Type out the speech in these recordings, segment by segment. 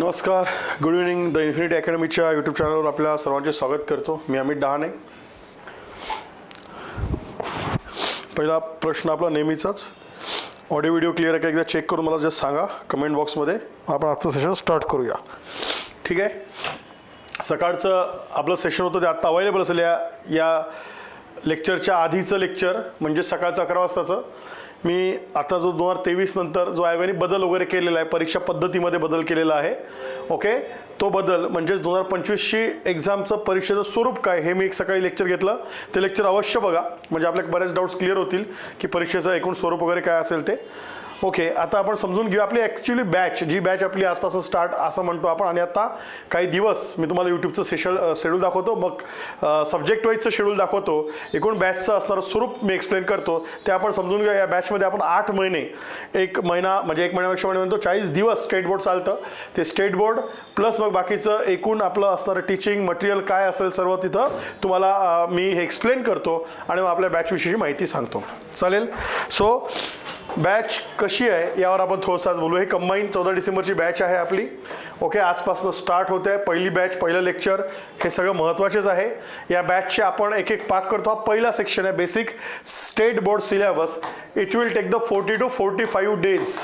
नमस्कार. Good evening the infinity अकॅडमीच्या YouTube चॅनलवर आपल्या सर्वांचे स्वागत करतो. मी अमित डहाणे. पहिला प्रश्न आपला नेहमीचाच. ऑडिओ व्हिडिओ क्लिअर आहे का? एकदा चेक करून मला जस्ट सांगा. कमेंट बॉक्समध्ये आपण आजचं सेशन स्टार्ट करूया. ठीक आहे? सकाळचं आपलं सेशन होतं ते आत्ता अवेलेबल असेल या या लेक्चरच्या आधीचं लेक्चर म्हणजे सकाळचं अकरा वाजताचं. मी आता जो दोन हजार तेवीस नंतर जो आयोगाने बदल वगैरे केलेला आहे परीक्षा पद्धतीमध्ये बदल केलेला आहे ओके? तो बदल म्हणजेच दोन हजार पंचवीसची एक्झामचं परीक्षेचं स्वरूप काय हे मी एक सकाळी लेक्चर घेतलं. ते लेक्चर अवश्य बघा. म्हणजे आपल्या बऱ्याच डाऊट्स क्लिअर होतील की परीक्षेचं एकूण स्वरूप वगैरे काय असेल ते. ओके आता आपण समजून घेऊ आपली ॲक्च्युली बॅच जी बॅच आपली आसपास स्टार्ट असं म्हणतो आपण. आणि आता काही दिवस मी तुम्हाला यूट्यूबचं सेशल शेड्यूल दाखवतो. मग सब्जेक्ट वाईजचं शेड्यूल दाखवतो. एकूण बॅचचं असणारं स्वरूप मी एक्सप्लेन करतो. ते आपण समजून घेऊ या बॅचमध्ये आपण आठ महिने एक महिना म्हणजे एक महिन्यापेक्षा महिने म्हणतो चाळीस दिवस स्टेट बोर्ड चालतं. ते स्टेट बोर्ड प्लस मग बाकीचं एकूण आपलं असणारं टीचिंग मटेरियल काय असेल सर्व तिथं तुम्हाला मी हे एक्सप्लेन करतो. आणि मग आपल्या बॅचविषयी माहिती सांगतो. चालेल? सो बॅच कशी आहे यावर आपण थोडंसं आज बोलू. हे कंबाईन चौदा डिसेंबरची बॅच आहे आपली. ओके आजपासून स्टार्ट होते आहे पहिली बॅच पहिलं लेक्चर हे सगळं महत्त्वाचेच आहे. या बॅचचे आपण एक एक पाक करतो. हा पहिला सेक्शन आहे. Basic state board syllabus it will take the forty to forty five days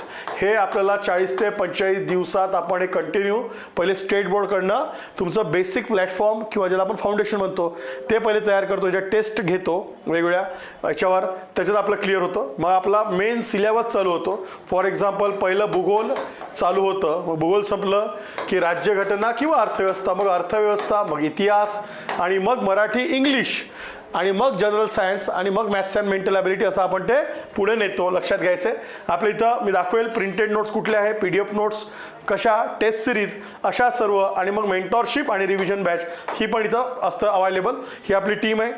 हे आपल्याला चाळीस ते पंचेचाळीस दिवसात आपण हे कंटिन्यू पहिले स्टेट बोर्डकडनं तुमचं बेसिक प्लॅटफॉर्म किंवा ज्याला आपण फाउंडेशन म्हणतो ते पहिले तयार करतो. ज्या टेस्ट घेतो वेगवेगळ्या याच्यावर. त्याच्यात आपलं क्लिअर होतं. मग आपला मेन सिलेबस चालू होतो. फॉर एक्झाम्पल पहिलं भूगोल चालू होतं. मग भूगोल संपलं की राज्यघटना किंवा अर्थव्यवस्था मग अर्थव्यवस्था मग इतिहास आणि मग मराठी इंग्लिश आणि मग जनरल सायन्स आणि मग मॅथ्स अँड मेंटल ॲबिलिटी असं आपण ते पुढे नेतो लक्षात घ्यायचं आहे आपल्या इथं मी दाखवेल प्रिंटेड नोट्स कुठले आहे पी डी एफ नोट्स कशा टेस्ट सिरीज अशा सर्व आणि मग मेंटॉरशिप आणि रिव्हिजन बॅच ही पण इथं असतं अवेलेबल ही आपली टीम आहे.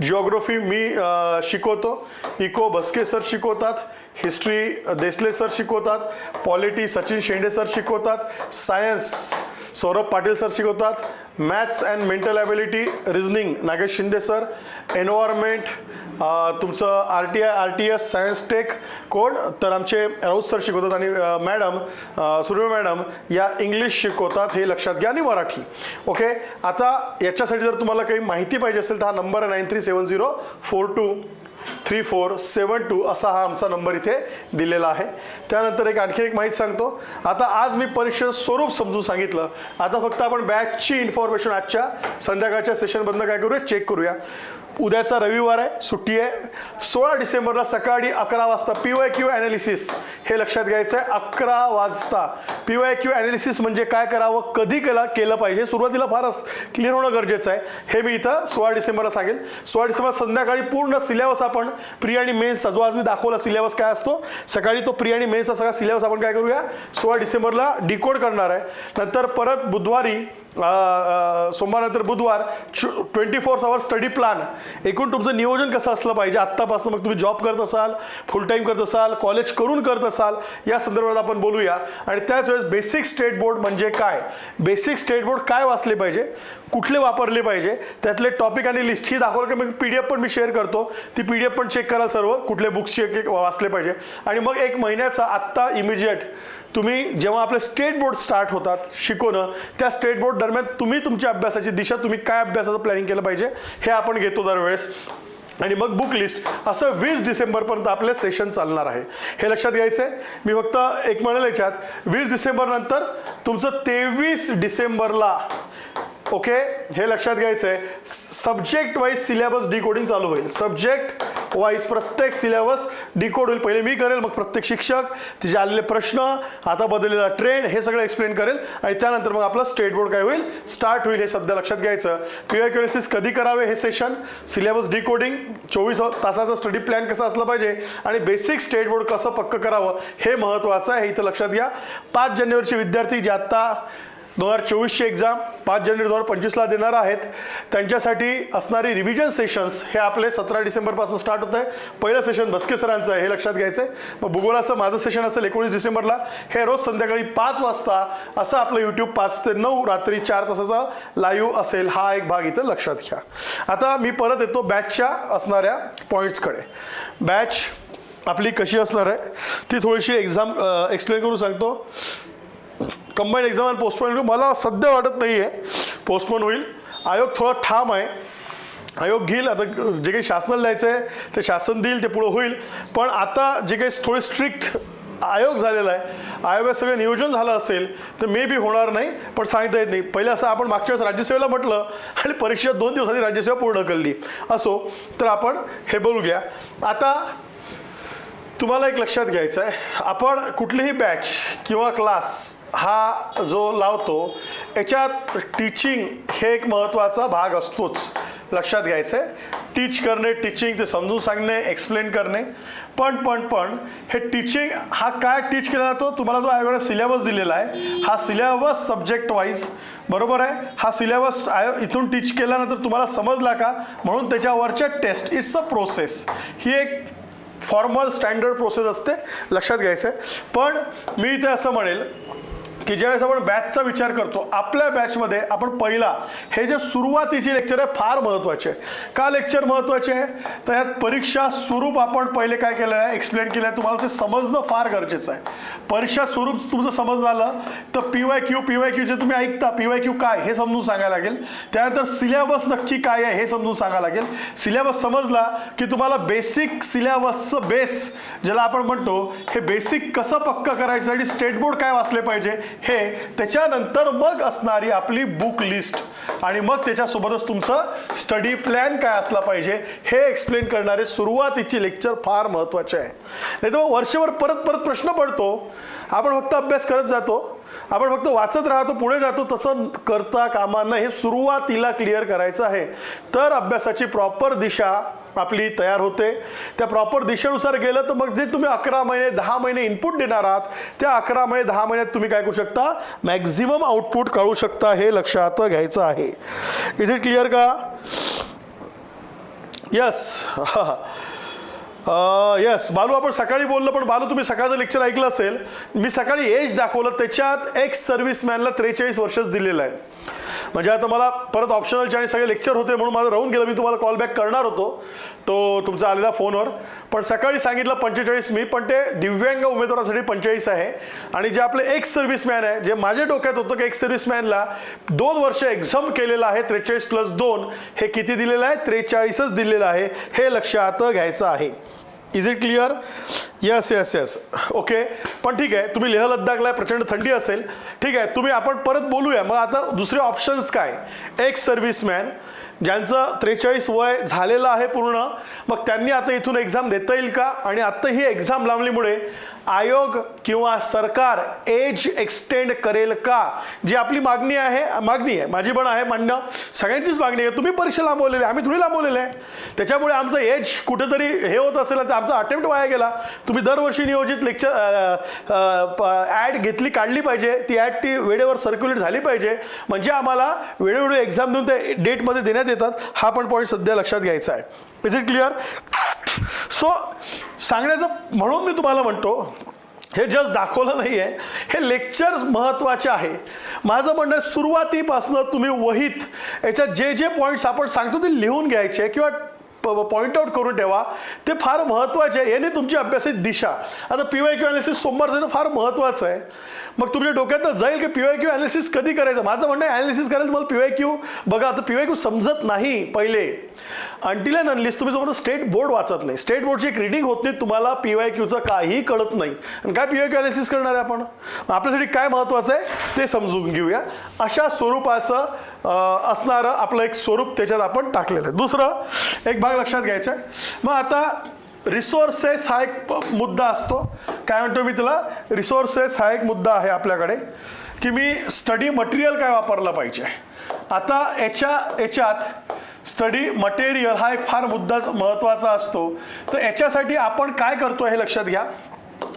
जिओग्रफी मी शिकवतो. इको भस्के सर शिकवतात. हिस्ट्री देसले सर शिकवतात पॉलिटी सचिन शेंडे सर शिकवतात सायन्स सौरभ पाटील सर शिकवतात maths and mental ability reasoning Nagesh Shinde sir environment तुमचं R T I R T S science tech code तर आमचे राऊत सर शिकवतात आणि मॅडम अ, सुर्वे मॅडम या इंग्लिश शिकवतात हे लक्षात घ्या आणि मराठी. ओके? आता याच्यासाठी जर तुम्हाला काही माहिती पाहिजे असेल तर हा नंबर आहे nine three seven zero four two. Three four seven two असा हा आमचा नंबर इथे दिलेला आहे. त्यानंतर एक आणखी एक माहिती सांगतो. आता आज मी परीक्षेचं स्वरूप समजून सांगितलं. आता फक्त आपण बॅचची इन्फॉर्मेशन आजच्या संध्याकाळच्या सेशनमधनं काय करूया? चेक करूया. उद्याचा रविवार आहे सुट्टी आहे. सोळा डिसेंबरला सकाळी अकरा वाजता पी वाय क्यू ॲनालिसिस हे लक्षात घ्यायचं आहे अकरा वाजता पी वाय क्यू ॲनालिसिस म्हणजे काय करावं? कधी केला केलं पाहिजे? सुरुवातीला फारच क्लिअर होणं गरजेचं आहे. हे मी इथं सोळा डिसेंबरला सांगेन. सोळा डिसेंबर संध्याकाळी पूर्ण सिलेबस आपण प्री आणि मेन्सचा जो आज मी दाखवला सिलेबस काय असतो सकाळी तो प्री आणि मेन्सचा सगळा सिलेबस आपण काय करूया? सोळा डिसेंबरला डिकोड करणार आहे. नंतर परत बुधवारी सोमवारनंतर बुधवार twenty fours hour study plan. एकूण तुमचं नियोजन कसं असलं पाहिजे? आत्तापासून मग तुम्ही जॉब करत असाल फुल टाईम करत असाल कॉलेज करून करत असाल या संदर्भात आपण बोलूया. आणि त्याच वेळेस बेसिक स्टेट बोर्ड म्हणजे काय? बेसिक स्टेट बोर्ड काय वाचले पाहिजे? कुठले वापरले पाहिजे? त्यातले टॉपिक आणि लिस्ट ही दाखवलं की मग पी डी एफ पण मी शेअर करतो. ती पी डी एफ पण चेक कराल सर्व कुठले बुक्स चेक वाचले पाहिजे. आणि मग एक महिन्याचा आत्ता इमिजिएट तुम्ही जेव्हा आपले स्टेट बोर्ड स्टार्ट होतात शिकवणं त्या स्टेट बोर्ड दरम्यान तुम्ही तुमच्या अभ्यासाची दिशा तुम्ही काय अभ्यासाचं प्लॅनिंग केलं पाहिजे हे आपण घेतो दरवेळेस. आणि मग बुक लिस्ट असं वीस डिसेंबरपर्यंत आपले सेशन चालणार आहे. हे लक्षात घ्यायचं आहे मी फक्त एक म्हणाल याच्यात वीस डिसेंबरनंतर तुमचं तेवीस डिसेंबरला ओके हे लक्षात घ्यायचं आहे सब्जेक्ट वाईज सिलेबस डिकोडिंग चालू होईल. सब्जेक्ट वाईज प्रत्येक सिलेबस डिकोड होईल. पहिले मी करेल मग प्रत्येक शिक्षक तिचे आलेले प्रश्न आता बदललेला ट्रेंड हे सगळं एक्सप्लेन करेल. आणि त्यानंतर मग आपलं स्टेट बोर्ड काय होईल? स्टार्ट होईल हे सध्या लक्षात घ्यायचं. पी कधी करावे हे सेशन सिलेबस डिकोडिंग चोवीस तासाचा स्टडी प्लॅन कसा असला पाहिजे? आणि बेसिक स्टेट बोर्ड कसं पक्क करावं? हे महत्त्वाचं आहे हे इथं लक्षात घ्या. पाच जानेवारीचे विद्यार्थी जे आत्ता दोन हजार चोवीसची एक्झाम पाच जानेवारी दोन हजार पंचवीसला देणार आहेत. त्यांच्यासाठी असणारी रिव्हिजन सेशन्स हे आपले सतरा डिसेंबरपासून स्टार्ट होत आहे पहिलं सेशन बसके सरांचं आहे हे लक्षात घ्यायचं आहे मग भूगोलाचं माझं सेशन असेल एकोणीस डिसेंबरला. हे रोज संध्याकाळी पाच वाजता असं आपलं यूट्यूब पाच ते नऊ रात्री चार तासाचा लाईव्ह असेल हा एक भाग इथं लक्षात घ्या. आता मी परत येतो बॅचच्या असणाऱ्या पॉईंट्सकडे बॅच आपली कशी असणार आहे? ती थोडीशी एक्झाम एक्सप्लेन करून सांगतो. कंबाईन एक्झाम आणि पोस्टपोन मला सध्या वाटत नाही आहे पोस्टपोन होईल. आयोग थोडा ठाम आहे. आयोग घेईल. आता जे काही शासनाला द्यायचं आहे ते शासन देईल ते पुढं होईल. पण आता जे काही थोडे स्ट्रिक्ट आयोग झालेला आहे आयोगात सगळं नियोजन झालं असेल तर मे बी होणार नाही. पण सांगता येत नाही. पहिले असं आपण मागच्या वेळेस राज्यसेवेला म्हटलं आणि परीक्षा दोन दिवसांनी राज्यसेवा पूर्ण ढकलली असो तर आपण हे बोलूया आता तुम्हाला एक लक्षात घ्यायचं आहे आपण कुठलीही बॅच किंवा क्लास हा जो लावतो याच्यात टीचिंग हे एक महत्त्वाचा भाग असतोच. लक्षात घ्यायचं आहे टीच करणे टीचिंग ते समजून सांगणे एक्सप्लेन करणे. पण पण पण हे टीचिंग हा काय टीच केला जातो? तुम्हाला जो आयोगाने सिलेबस दिलेला आहे हा सिलेबस सब्जेक्ट वाईज बरोबर आहे? हा सिलेबस आयो इथून टीच केल्यानंतर तुम्हाला समजला का? म्हणून त्याच्यावरच्या टेस्ट इट्स अ प्रोसेस ही एक फॉर्मल स्टँडर्ड प्रोसेस असते लक्षात घ्यायचं आहे पण मी इथे असं म्हणेल की ज्यावेळेस आपण बॅचचा विचार करतो आपल्या बॅचमध्ये आपण पहिला हे जे सुरुवातीचे लेक्चर आहे फार महत्त्वाचे आहे. का लेक्चर महत्त्वाचे आहे? तर यात परीक्षा स्वरूप आपण पहिले काय केलं आहे? एक्सप्लेन केलं आहे. तुम्हाला ते समजणं फार गरजेचं आहे. परीक्षा स्वरूप तुमचं समज झालं तर P Y Q P Y Q जे तुम्ही ऐकता पी वाय क्यू काय हे समजून सांगायला लागेल. त्यानंतर सिलेबस नक्की काय आहे हे समजून सांगायला लागेल. सिलेबस समजला की तुम्हाला बेसिक सिलेबसचं बेस ज्याला आपण म्हणतो हे बेसिक कसं पक्क करायच्यासाठी स्टेट बोर्ड काय वाचले पाहिजे हे त्याच्यानंतर मग असणारी आपली बुक लिस्ट आणि मग त्याच्यासोबतच तुमचं स्टडी प्लॅन काय असला पाहिजे हे एक्सप्लेन करणारे सुरुवातीचे लेक्चर फार महत्त्वाचे आहे. नाही तर मग वर्षभर परत परत प्रश्न पडतो. आपण फक्त अभ्यास करत जातो. आपण फक्त वाचत राहतो पुढे जातो तसं करता कामा नये हे सुरुवातीला क्लिअर करायचं आहे. तर अभ्यासाची प्रॉपर दिशा आपली तयार होते. त्या प्रॉपर दिशेनुसार गेलं तर मग जे तुम्ही अकरा महिने दहा महिने इनपुट देणार आहात त्या अकरा महिने दहा महिन्यात तुम्ही काय करू शकता? मॅक्झिमम आउटपुट काढू शकता हे लक्षात घ्यायचं आहे. इज इट क्लिअर का? यस येस बालू आपण सकाळी बोललो पण बालू तुम्ही सकाळचं लेक्चर ऐकलं असेल. मी सकाळी एज दाखवलं त्याच्यात एक्स सर्व्हिसमॅनला त्रेचाळीस वर्षच दिलेलं आहे. म्हणजे आता मला परत ऑप्शनलचे आणि सगळे लेक्चर होते म्हणून माझं राहून गेलं. मी तुम्हाला कॉल बॅक करणार होतो. तो तुमचा आलेला फोनवर पण सकाळी सांगितलं पंचेचाळीस मी पण ते दिव्यांग उमेदवारासाठी पंचेचाळीस आहे. आणि जे आपले एक्स सर्व्हिसमॅन आहे जे माझ्या डोक्यात होतं की एक्स सर्व्हिसमॅनला दोन वर्ष एक्झाम केलेलं आहे त्रेचाळीस प्लस दोन हे किती दिलेलं आहे? त्रेचाळीसच दिलेलं आहे. हे लक्षात घ्यायचं आहे. Is it clear yes yes yes okay पण ठीक आहे तुम्ही लेह लद्दाखला प्रचंड थंडी असेल. ठीक आहे तुम्ही आपण परत बोलूया. मग आता दुसरे ऑप्शन्स काय? एक्स सर्व्हिसमॅन ज्यांचं त्रेचाळीस वय झालेलं आहे पूर्ण. मग त्यांनी आता इथून एक्झाम देता येईल का? आणि आत्ता ही एक्झाम लांबलीमुळे आयोग किंवा सरकार एज एक्सटेंड करेल का? जी आपली मागणी आहे मागणी आहे माझी पण आहे मान्य. सगळ्यांचीच मागणी आहे. तुम्ही परीक्षा लांबवलेली आहे आम्ही थोडी लांबवलेलं आहे. त्याच्यामुळे आमचं एज कुठेतरी हे होत असेल तर आमचा अटेम्प्ट वाया गेला. तुम्ही दरवर्षी नियोजित लेक्चर ॲड घेतली काढली पाहिजे. ती ॲड ती वेळेवर सर्क्युलेट झाली पाहिजे. म्हणजे आम्हाला वेळोवेळी एक्झाम देऊन ते डेटमध्ये देण्यात येतात. हा पण पॉईंट सध्या लक्षात घ्यायचा आहे. इज इट क्लिअर सो सांगण्याचं म्हणून मी तुम्हाला म्हणतो हे जस्ट दाखवलं नाही आहे हे लेक्चर्स महत्त्वाचे आहे. माझं म्हणणं आहे, सुरुवातीपासनं तुम्ही वहीत याच्यात जे जे पॉईंट्स आपण सांगतो ते लिहून घ्यायचे किंवा पॉईंट आउट करून ठेवा. ते फार महत्त्वाचे आहे. याने तुमची अभ्यासाची दिशा. आता पी वाय क्यू अनालिसिस सोमवारचं तर फार महत्त्वाचं आहे. मग तुमच्या डोक्यात जाईल की पी वाय क्यू अॅनालिसिस कधी करायचं? माझं म्हणणं आहे अॅनालिसिस करायचं मला पी वाय क्यू. बघा आता पी वाय क्यू समजत नाही पहिले. अंटिल अँड अनलिस तुम्ही जोपर्यंत स्टेट बोर्ड वाचत नाही. स्टेट बोर्डची एक रिडिंग होत नाही तुम्हाला पी वाय क्यूचं काहीही कळत नाही. आणि काय पी वाय क्यू अॅनालिसिस करणार आहे आपण? आपल्यासाठी काय महत्त्वाचं आहे ते समजून घेऊया. अशा स्वरूपाचं असणारं आपलं एक स्वरूप त्याच्यात आपण टाकलेलं आहे. दुसरं एक भाग लक्षात घ्यायचा आहे. मग आता रिसोर्सेस हा एक मुद्दा असतो. काय म्हणतो मी तुला? रिसोर्सेस हा एक मुद्दा आहे आपल्याकडे की मी स्टडी मटेरियल काय वापरलं पाहिजे. आता याच्या याच्यात स्टडी मटेरियल हा एक फार मुद्दा महत्त्वाचा असतो. तर याच्यासाठी आपण काय करतो हे लक्षात घ्या.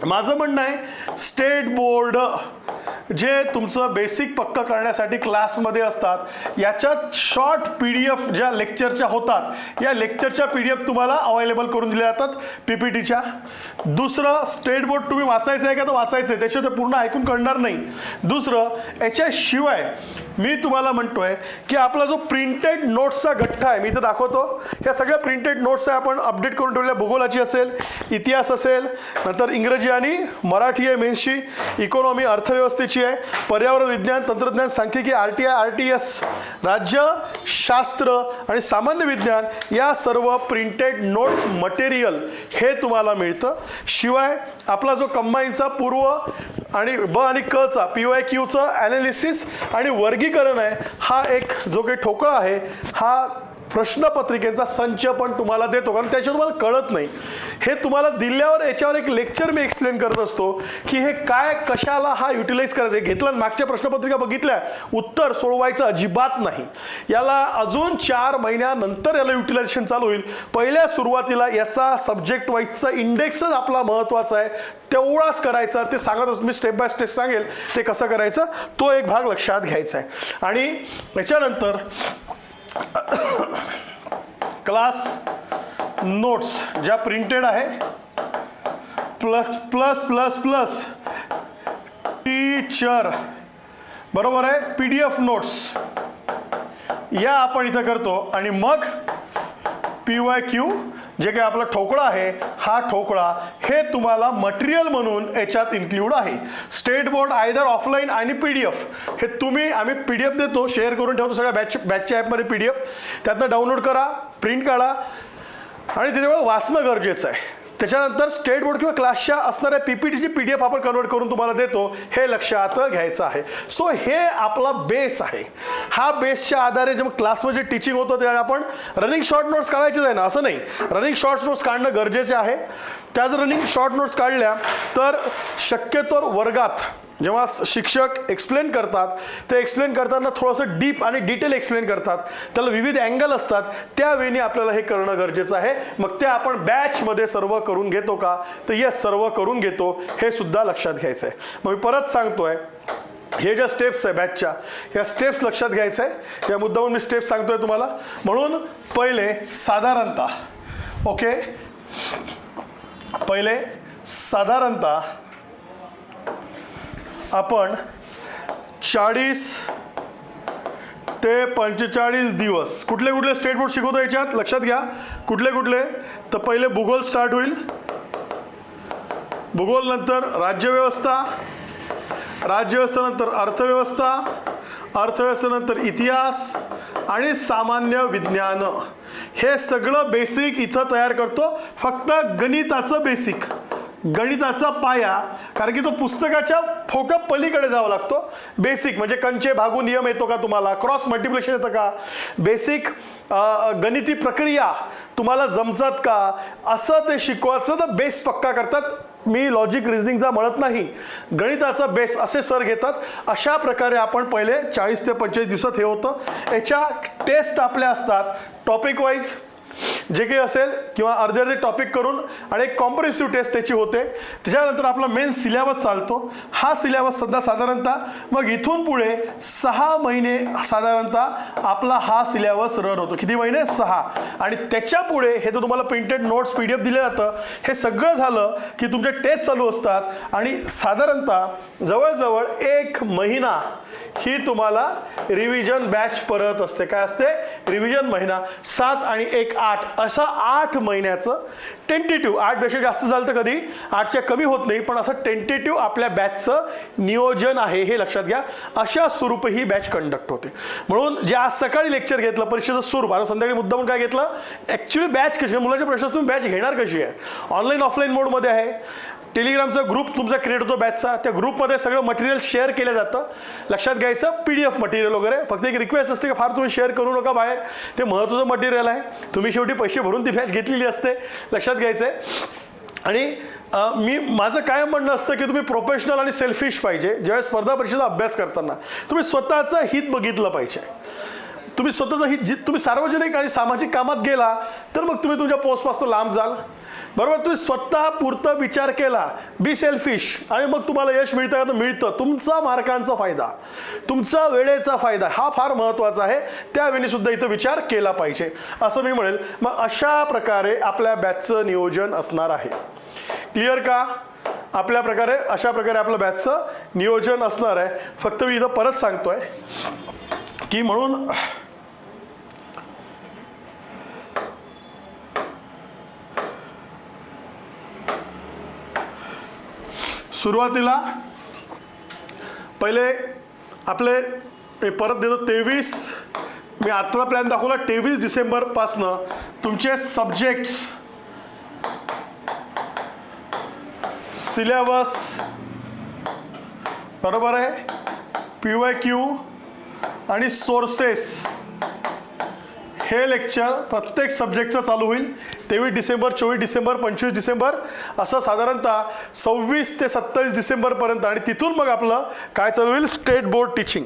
माझं म्हणणं आहे स्टेट बोर्ड जे तुमचं बेसिक पक्क करण्यासाठी क्लासमध्ये असतात याच्यात शॉर्ट पी डी एफ ज्या लेक्चरच्या होतात या लेक्चरच्या पी डी एफ तुम्हाला अवेलेबल करून दिल्या जातात पी पी टीच्या दुसरं स्टेट बोर्ड तुम्ही वाचायचं आहे का? तर वाचायचं आहे त्याशिवाय ते पूर्ण ऐकून कळणार नाही. दुसरं याच्याशिवाय मी तुम्हाला म्हणतोय की आपला जो प्रिंटेड नोट्सचा गठ्ठा आहे मी इथं दाखवतो. ह्या सगळ्या प्रिंटेड नोट्स आहे आपण अपडेट करून ठेवल्या भूगोलाची असेल इतिहास असेल नंतर इंग्रजी आणि मराठी आहे मेन्सची इकॉनॉमी अर्थव्यवस्थेची विषयाची आहे. पर्यावरण विज्ञान तंत्रज्ञान सांख्यिकी R T I R T S राज्य शास्त्र आणि सामान्य विज्ञान या सर्व प्रिंटेड नोट मटेरियल हे तुम्हाला मिळतं. शिवाय आपला जो कंबाईनचा पूर्व आणि ब आणि कचा पी वाय क्यूचं ॲनालिसिस आणि वर्गीकरण आहे हा एक जो काही ठोकळा आहे हा प्रश्नपत्रिकेचा संच पण तुम्हाला देतो कारण त्याच्यावर तुम्हाला कळत नाही. हे तुम्हाला दिल्यावर याच्यावर एक लेक्चर मी एक्सप्लेन करत असतो की हे काय कशाला हा युटिलाइज करायचं? घेतलं मागच्या प्रश्नपत्रिका बघितल्या उत्तर सोडवायचं अजिबात नाही. याला अजून चार महिन्यानंतर याला युटिलायझेशन चालू होईल. पहिल्या सुरुवातीला याचा सब्जेक्ट वाईजचा इंडेक्सच आपला महत्त्वाचा आहे. तेवढाच करायचा ते सांगत असतो मी स्टेप बाय स्टेप सांगेल ते कसं करायचं? तो एक भाग लक्षात घ्यायचा आहे. आणि याच्यानंतर क्लास नोट्स ज्या प्रिंटेड आहे plus plus plus plus teacher. बरोबर आहे? P D F notes. या आपण इथं करतो. आणि मग पी वाय क्यू जे काही आपला ठोकळा आहे हा ठोकळा हे तुम्हाला मटेरियल म्हणून याच्यात इन्क्ल्यूड आहे. स्टेट बोर्ड आयदर ऑफलाईन आणि पी डी एफ हे तुम्ही आम्ही पी डी एफ देतो शेअर करून ठेवतो सगळ्या बॅच बॅचच्या ॲपमध्ये पी डी एफ त्यातनं डाउनलोड करा प्रिंट काढा. आणि त्याच्यामुळे वाचणं गरजेचं आहे. त्याच्यानंतर स्टेट बोर्ड किंवा क्लासच्या असणाऱ्या पीपीटीची पी डी एफ आपण कन्वर्ट करून तुम्हाला देतो हे लक्षात घ्यायचं आहे. सो हे आपला बेस आहे. हा बेसच्या आधारे जेव्हा क्लासमध्ये जे टीचिंग होतं त्यावेळी आपण रनिंग शॉर्ट नोट्स काढायचेच आहे ना असं नाही. रनिंग शॉर्ट नोट्स काढणं गरजेचे आहे. त्या जर रनिंग शॉर्ट नोट्स काढल्या तर शक्यतो वर्गात जेव्हा शिक्षक एक्सप्लेन करतात ते एक्सप्लेन करताना थोडंसं डीप आणि डिटेल एक्सप्लेन करतात. त्याला विविध अँगल असतात. त्यावेळी आपल्याला हे करणं गरजेचं आहे. मग ते आपण बॅचमध्ये सर्व करून घेतो का? तर येस सर्व करून घेतो. हे सुद्धा लक्षात घ्यायचं आहे मग मी परत सांगतोय हे ज्या स्टेप्स आहे बॅचच्या या स्टेप्स लक्षात घ्यायचं आहे या मुद्दाहून मी स्टेप्स सांगतोय तुम्हाला. म्हणून पहिले साधारणतः ओके पहिले साधारणतः आपण चाळीस ते पंचेचाळीस दिवस कुठले कुठले स्टेट बोर्ड शिकवतो याच्यात? लक्षात घ्या. कुठले कुठले? तर पहिले भूगोल स्टार्ट होईल. भूगोल नंतर राज्यव्यवस्था राज्यव्यवस्थेनंतर अर्थव्यवस्था अर्थव्यवस्थेनंतर इतिहास आणि सामान्य विज्ञान. हे सगळं बेसिक इथं तयार करतो. फक्त गणिताचं बेसिक गणिताचा पाया कारण की तो पुस्तकाच्या फोटो पलीकडे जावा लागतो. बेसिक म्हणजे कंचे भागू नियम येतो का तुम्हाला? क्रॉस मल्टिप्लिकेशन येतं का? बेसिक गणिती प्रक्रिया तुम्हाला जमतात का? असं ते शिकवायचं तर बेस पक्का करतात. मी लॉजिक रिझनिंगचा म्हणत नाही. गणिताचा बेस असे सर घेतात. अशा प्रकारे आपण पहिले चाळीस ते पंचेचाळीस दिवसात हे होतं. याच्या टेस्ट आपल्या असतात. टॉपिक वाईज जे काही असेल किंवा अर्धे अर्धे टॉपिक करून आणि एक कॉम्प्रेसिव्ह टेस्ट त्याची होते. त्याच्यानंतर आपला मेन सिलेबस चालतो. हा सिलेबस सध्या साधारणतः मग इथून पुढे सहा महिने साधारणतः आपला हा सिलेबस रन होतो. किती महिने? सहा. आणि त्याच्या पुढे हे तर तुम्हाला printed notes P D F दिलं जातं. हे सगळं झालं की तुमचे टेस्ट चालू असतात. आणि साधारणतः जवळजवळ एक महिना ही तुम्हाला रिव्हिजन बॅच परत असते. काय असते? रिव्हिजन महिना. सात आणि एक आठ. असा आठ महिन्याचं टेंटेटिव्ह आठपेक्षा जास्त झालं तर कधी? आठच्या कमी होत नाही पण असं टेंटेटिव्ह आपल्या बॅचचं नियोजन आहे हे लक्षात घ्या. अशा स्वरूप ही बॅच कंडक्ट होते. म्हणून जे आज सकाळी लेक्चर घेतलं परीक्षेचं स्वरूप. आता संध्याकाळी मुद्दा म्हणून काय घेतलं? ॲक्च्युली बॅच कशी आहे? मुलाच्या प्रश्न तुम्ही बॅच घेणार कशी आहे? ऑनलाईन ऑफलाईन मोडमध्ये आहे. टेलिग्रामचा ग्रुप तुमचा क्रिएट होतो बॅचचा त्या ग्रुपमध्ये सगळं मटेरियल शेअर केलं जातं. लक्षात घ्यायचं पी डी एफ मटेरियल वगैरे. फक्त एक रिक्वेस्ट असते की फार तुम्ही शेअर करू नका बाहेर. ते महत्त्वाचं मटेरियल आहे. तुम्ही शेवटी पैसे भरून ती बॅच घेतलेली असते. लक्षात घ्यायचं आहे आणि मी माझं काय म्हणणं असतं की तुम्ही प्रोफेशनल आणि सेल्फिश पाहिजे. ज्यावेळेस स्पर्धा परीक्षेचा अभ्यास करताना. तुम्ही स्वतःचं हित बघितलं पाहिजे. तुम्ही स्वतःचं ही जी तुम्ही सार्वजनिक आणि सामाजिक कामात गेला तर मग तुम्ही तुमच्या पोस्टपासून लांब जाल. बरोबर? तुम्ही स्वतः पुरतं विचार केला बी सेल्फिश आणि मग तुम्हाला यश मिळतं का? तर मिळतं. तुमचा मार्कांचा फायदा तुमचा वेळेचा फायदा हा फार महत्त्वाचा आहे. त्यावेळी सुद्धा इथं विचार केला पाहिजे. असं मी म्हणेल. मग अशा प्रकारे आपल्या बॅचचं नियोजन असणार आहे. क्लिअर का? आपल्या प्रकारे अशा प्रकारे आपलं बॅचचं नियोजन असणार आहे. फक्त मी इथं परत सांगतोय की म्हणून सुरुवातीला पहिले आपले मी परत देतो तेवीस. मी आत्ता प्लॅन दाखवला तेवीस डिसेंबरपासनं तुमचे सब्जेक्ट्स सिलेबस बरोबर आहे. पी वाय क्यू आणि सोर्सेस हे लेक्चर प्रत्येक सब्जेक्टचं चालू होईल. तेवीस डिसेंबर चोवीस डिसेंबर पंचवीस डिसेंबर असं साधारणतः सव्वीस ते सत्तावीस डिसेंबरपर्यंत आणि तिथून मग आपलं काय चालू होईल? State board teaching.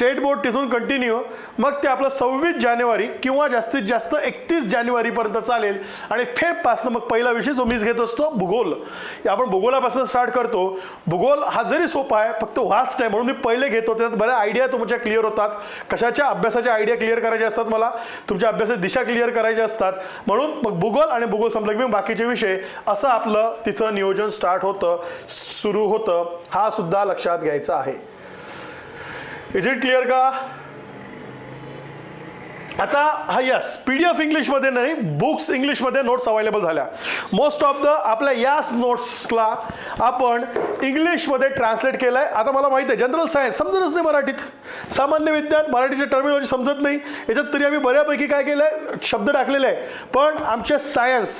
State board तिथून कंटिन्यू मग ते आपलं सव्वीस जानेवारी किंवा जास्तीत जास्त एकतीस जानेवारीपर्यंत चालेल. आणि फेबपासनं मग पहिला विषय जो मीच घेत असतो भूगोल. आपण भूगोलापासून स्टार्ट करतो. भूगोल हा जरी सोपा आहे फक्त वास्ट आहे म्हणून मी पहिले घेतो. त्यात बऱ्या आयडिया तुमच्या क्लिअर होतात. कशाच्या अभ्यासाच्या आयडिया क्लिअर करायच्या असतात मला? तुमच्या अभ्यासाची दिशा क्लिअर करायच्या असतात. म्हणून मग भूगोल आणि भूगोल संपलं की बाकीचे विषय. असं आपलं तिथं नियोजन स्टार्ट होतं सुरू होतं. हा सुद्धा लक्षात घ्यायचा आहे. इज इट क्लिअर का आता हा यस पी डी एफ इंग्लिशमध्ये नाही बुक्स इंग्लिशमध्ये नोट्स अवेलेबल झाल्या. मोस्ट ऑफ द आपल्या याच नोट्सला आपण इंग्लिशमध्ये ट्रान्सलेट केलं आहे आता मला माहिती आहे जनरल सायन्स समजतच नाही मराठीत. सामान्य विज्ञान मराठीचे टर्मिनॉलॉजी समजत नाही. याच्यात तरी आम्ही बऱ्यापैकी काय केलं आहे शब्द टाकलेले आहे. पण आमचे सायन्स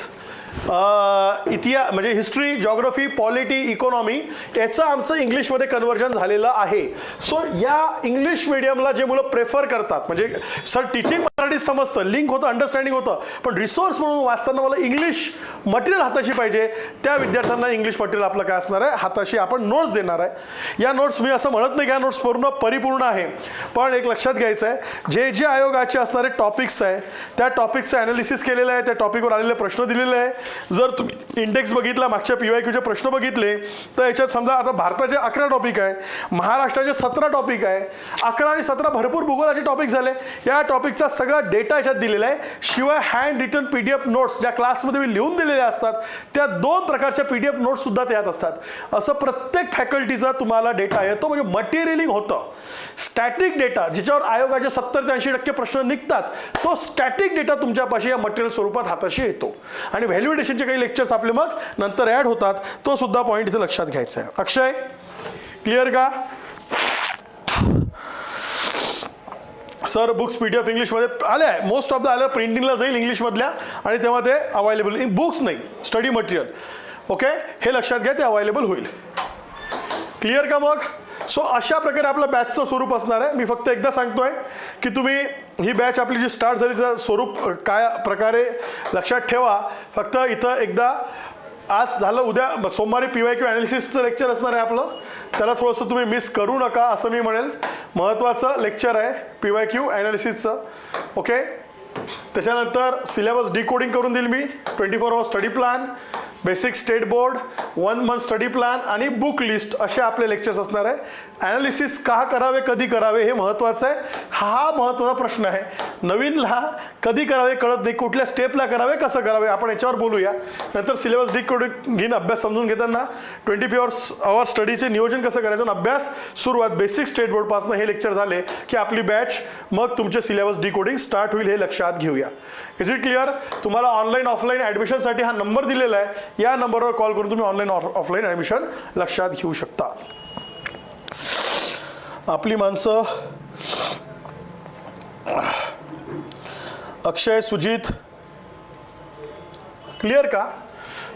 इतिहा म्हणजे हिस्ट्री जॉग्रफी पॉलिटी इकॉनॉमी याचं आमचं इंग्लिशमध्ये कन्वर्जन झालेलं आहे. सो या इंग्लिश मिडियमला जे मुलं प्रेफर करतात म्हणजे सर टीचिंग समजतं लिंक होतं अंडरस्टँडिंग होतं. पण रिसोर्स म्हणून वाचताना मला इंग्लिश मटेरियल हाताशी पाहिजे. त्या विद्यार्थ्यांना इंग्लिश मटेरियल आपलं काय असणार आहे? हाताशी आपण नोट्स देणार आहे. या नोट्स मी असं म्हणत नाही की या नोट्स पूर्ण परिपूर्ण आहे. पण एक लक्षात घ्यायचं आहे जे जे आयोगाचे असणारे टॉपिक्स आहे त्या टॉपिकचं ॲनालिसिस केलेलं आहे त्या टॉपिकवर आलेले प्रश्न दिलेले आहे. जर तुम्ही इंडेक्स बघितला मागच्या पी वाय क्यूचे प्रश्न बघितले तर याच्यात समजा आता भारताचे अकरा टॉपिक आहे महाराष्ट्राचे सतरा टॉपिक आहे अकरा आणि सतरा भरपूर भूगोलाचे टॉपिक झाले. या टॉपिकचा सगळ्या डेटा याच्यात दिलेला आहे. शिवाय handwritten P D F notes ज्या क्लासमध्ये मी लिहून दिलेल्या असतात त्या दोन प्रकारच्या पी डी एफ नोट्ससुद्धा त्यात असतात. असं प्रत्येक फॅकल्टीचा तुम्हाला डेटा येतो म्हणजे मटेरियलिंग होतं. स्टॅटिक डेटा ज्याच्यावर आयोगाचे सत्तर ते ऐंशी टक्के प्रश्न निघतात तो स्टॅटिक डेटा तुमच्यापाशी या मटेरियल स्वरूपात हाताशी येतो. आणि व्हॅल्युएडेशनचे काही लेक्चर्स आपले मग नंतर ॲड होतात. तो सुद्धा पॉईंट इथे लक्षात घ्यायचा आहे. अक्षय क्लिअर का? Sir books P D F इंग्लिशमध्ये आल्या आहे. मोस्ट ऑफ द आल्या प्रिंटिंगला जाईल इंग्लिशमधल्या आणि तेव्हा ते अवेलेबल इन बुक्स नाही स्टडी मटेरियल ओके हे लक्षात घ्या ते अवेलेबल होईल. क्लिअर का मग? सो अशा प्रकारे आपलं बॅचचं स्वरूप असणार आहे. मी फक्त एकदा सांगतोय की तुम्ही ही बॅच आपली जी स्टार्ट झाली त्याचं स्वरूप काय प्रकारे लक्षात ठेवा. फक्त इथं एकदा आज झालं उद्या सोमवारी पी वाय क्यू ॲनालिसिसचं लेक्चर असणार आहे आपलं. त्याला थोडंसं तुम्ही मिस करू नका असं मी म्हणेल. महत्त्वाचं लेक्चर आहे पी वाय क्यू ॲनालिसिसचं ओके त्याच्यानंतर सिलेबस डिकोडिंग करून देईल मी. Twenty four hour study plan basic state board one month study plan आणि बुक लिस्ट असे आपले लेक्चर्स असणार आहे. ॲनालिसिस का करावे कधी करावे हे महत्त्वाचं आहे. हा महत्त्वाचा प्रश्न आहे. नवीनला कधी करावे कळत नाही कुठल्या स्टेपला करावे कसं करावे आपण याच्यावर बोलूया. नंतर सिलेबस डिकोडिंग घेऊन अभ्यास समजून घेताना ट्वेंटी फोर आवर स्टडीचे नियोजन कसं करायचं आणि अभ्यास सुरुवात बेसिक स्टेट बोर्डपासून हे लेक्चर झाले की आपली बॅच मग तुमचे सिलेबस डिकोडिंग स्टार्ट होईल हे लक्षात घेऊया. इज इट क्लिअर तुम्हाला ऑनलाईन ऑफलाईन ॲडमिशनसाठी हा नंबर दिलेला आहे. या नंबरवर कॉल करून तुम्ही ऑनलाईन ऑफलाईन ॲडमिशन लक्षात घेऊ शकता. आपली माणसं अक्षय सुजित क्लिअर का?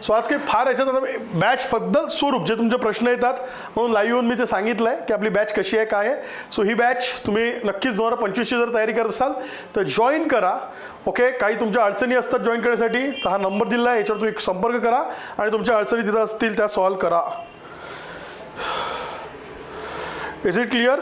सो आज काही फार याच्यात आता बॅचबद्दल स्वरूप जे तुमचे प्रश्न येतात म्हणून लाईव्ह येऊन मी ते सांगितलं आहे की आपली बॅच कशी आहे काय आहे. सो ही बॅच तुम्ही नक्कीच दोन हजार पंचवीसची जर तयारी करत असाल तर जॉईन करा. ओके काही तुमच्या अडचणी असतात जॉईन करण्यासाठी तर हा नंबर दिला आहे. याच्यावर तुम्ही संपर्क करा आणि तुमच्या अडचणी तिथं असतील त्या सॉल्व करा. इज इट क्लिअर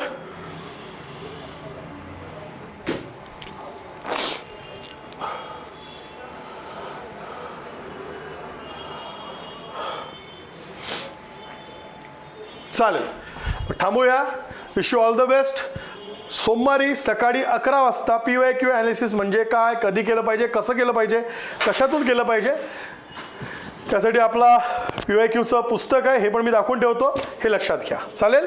चालेल. थांबूया. Wish you all the best सोमवारी सकाळी अकरा वाजता पी वाय क्यू ॲनालिसिस म्हणजे काय कधी केलं पाहिजे कसं केलं पाहिजे कशातून केलं पाहिजे त्यासाठी आपला पी वाय क्यूचं पुस्तक आहे हे पण मी दाखवून ठेवतो. हे लक्षात घ्या. चालेल?